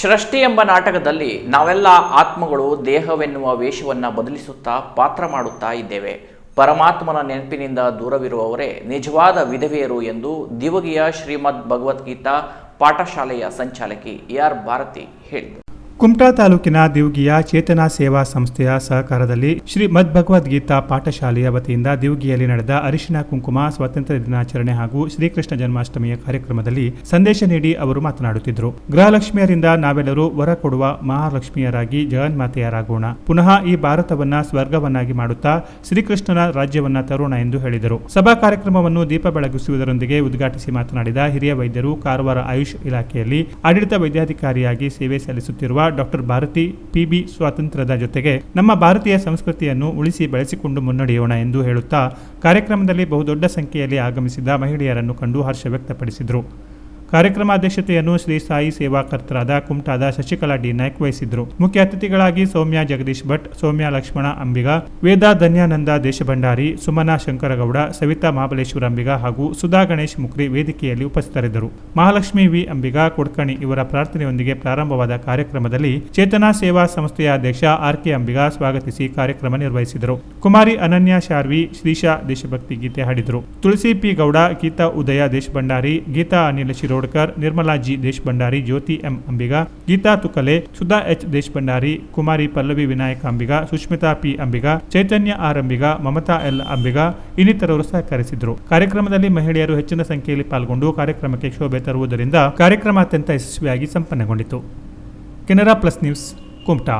ಸೃಷ್ಟಿ ಎಂಬ ನಾಟಕದಲ್ಲಿ ನಾವೆಲ್ಲ ಆತ್ಮಗಳು ದೇಹವೆನ್ನುವ ವೇಷವನ್ನು ಬದಲಿಸುತ್ತಾ ಪಾತ್ರ ಮಾಡುತ್ತಾ ಇದ್ದೇವೆ. ಪರಮಾತ್ಮನ ನೆನಪಿನಿಂದ ದೂರವಿರುವವರೇ ನಿಜವಾದ ವಿಧವೆಯರು ಎಂದು ದಿವಗಿಯ ಶ್ರೀಮದ್ ಭಗವದ್ಗೀತಾ ಪಾಠಶಾಲೆಯ ಸಂಚಾಲಕಿ ಎ ಆರ್ ಭಾರತಿ ಹೇಳಿದರು. ಕುಮಟಾ ತಾಲೂಕಿನ ದಿವ್ಗಿಯ ಚೇತನಾ ಸೇವಾ ಸಂಸ್ಥೆಯ ಸಹಕಾರದಲ್ಲಿ ಶ್ರೀ ಮದ್ಭಗವದ್ಗೀತಾ ಪಾಠಶಾಲೆಯ ವತಿಯಿಂದ ದಿವ್ಗಿಯಲ್ಲಿ ನಡೆದ ಅರಿಶಿನ ಕುಂಕುಮ, ಸ್ವಾತಂತ್ರ್ಯ ದಿನಾಚರಣೆ ಹಾಗೂ ಶ್ರೀಕೃಷ್ಣ ಜನ್ಮಾಷ್ಟಮಿಯ ಕಾರ್ಯಕ್ರಮದಲ್ಲಿ ಸಂದೇಶ ನೀಡಿ ಅವರು ಮಾತನಾಡುತ್ತಿದ್ದರು. ಗೃಹಲಕ್ಷ್ಮಿಯರಿಂದ ನಾವೆಲ್ಲರೂ ವರ ಕೊಡುವ ಮಹಾಲಕ್ಷ್ಮಿಯರಾಗಿ ಜಗನ್ಮಾತೆಯರಾಗೋಣ. ಪುನಃ ಈ ಭಾರತವನ್ನ ಸ್ವರ್ಗವನ್ನಾಗಿ ಮಾಡುತ್ತಾ ಶ್ರೀಕೃಷ್ಣನ ರಾಜ್ಯವನ್ನ ತರೋಣ ಎಂದು ಹೇಳಿದರು. ಸಭಾ ಕಾರ್ಯಕ್ರಮವನ್ನು ದೀಪ ಬೆಳಗಿಸುವುದರೊಂದಿಗೆ ಉದ್ಘಾಟಿಸಿ ಮಾತನಾಡಿದ ಹಿರಿಯ ವೈದ್ಯರು ಕಾರವಾರ ಆಯುಷ್ ಇಲಾಖೆಯಲ್ಲಿ ಆಡಳಿತ ವೈದ್ಯಾಧಿಕಾರಿಯಾಗಿ ಸೇವೆ ಸಲ್ಲಿಸುತ್ತಿರುವ ಡಾಕ್ಟರ್ ಭಾರತಿ ಪಿಬಿ ಸ್ವಾತಂತ್ರ್ಯದ ಜೊತೆಗೆ ನಮ್ಮ ಭಾರತೀಯ ಸಂಸ್ಕೃತಿಯನ್ನು ಉಳಿಸಿ ಬೆಳೆಸಿಕೊಂಡು ಮುನ್ನಡೆಯೋಣ ಎಂದು ಹೇಳುತ್ತಾ ಕಾರ್ಯಕ್ರಮದಲ್ಲಿ ಬಹುದೊಡ್ಡ ಸಂಖ್ಯೆಯಲ್ಲಿ ಆಗಮಿಸಿದ ಮಹಿಳೆಯರನ್ನು ಕಂಡು ಹರ್ಷ ವ್ಯಕ್ತಪಡಿಸಿದರು. ಕಾರ್ಯಕ್ರಮ ಅಧ್ಯಕ್ಷತೆಯನ್ನು ಶ್ರೀ ಸಾಯಿ ಸೇವಾಕರ್ತರಾದ ಕುಮಟಾದ ಶಶಿಕಲಾ ಡಿ ನಾಯ್ಕ್ ವಹಿಸಿದ್ರು ಮುಖ್ಯ ಅತಿಥಿಗಳಾಗಿ ಸೌಮ್ಯ ಜಗದೀಶ್ ಭಟ್, ಸೌಮ್ಯ ಲಕ್ಷ್ಮಣ ಅಂಬಿಗ, ವೇದಾ ಧನ್ಯಾನಂದ ದೇಶಭಂಡಾರಿ ಸುಮನಾ ಶಂಕರಗೌಡ, ಸವಿತಾ ಮಹಾಬಲೇಶ್ವರ ಅಂಬಿಗ ಹಾಗೂ ಸುಧಾ ಗಣೇಶ್ ಮುಕ್ರಿ ವೇದಿಕೆಯಲ್ಲಿ ಉಪಸ್ಥಿತರಿದ್ದರು. ಮಹಾಲಕ್ಷ್ಮಿ ವಿ ಅಂಬಿಗ ಕೊಡ್ಕಣಿ ಇವರ ಪ್ರಾರ್ಥನೆಯೊಂದಿಗೆ ಪ್ರಾರಂಭವಾದ ಕಾರ್ಯಕ್ರಮದಲ್ಲಿ ಚೇತನಾ ಸೇವಾ ಸಂಸ್ಥೆಯ ಅಧ್ಯಕ್ಷ ಆರ್ ಕೆ ಅಂಬಿಗ ಸ್ವಾಗತಿಸಿ ಕಾರ್ಯಕ್ರಮ ನಿರ್ವಹಿಸಿದರು. ಕುಮಾರಿ ಅನನ್ಯ ಶಾರ್ವಿ ಶ್ರೀಶಾ ದೇಶಭಕ್ತಿ ಗೀತೆ ಹಾಡಿದರು. Tulasi P Gowda, Geeta Udaya Deshbhandari, Geeta Anil Shirodkar Nirmala G Deshbhandari, Jyoti M Ambiga, Geeta Tukale, Sudha H Deshbhandari, Kumari Pallavi Vinayak Ambiga Sushmita P Ambiga, Chaitanya R Ambiga, Mamata L Ambiga ಇನ್ನಿತರರು ಸಹಕರಿಸಿದರು. ಕಾರ್ಯಕ್ರಮದಲ್ಲಿ ಮಹಿಳೆಯರು ಹೆಚ್ಚಿನ ಸಂಖ್ಯೆಯಲ್ಲಿ ಪಾಲ್ಗೊಂಡು ಕಾರ್ಯಕ್ರಮಕ್ಕೆ ಶೋಭೆ ತರುವುದರಿಂದ ಕಾರ್ಯಕ್ರಮ ಅತ್ಯಂತ ಯಶಸ್ವಿಯಾಗಿ ಸಂಪನ್ನಗೊಂಡಿತು. Canara plus news, Kumta.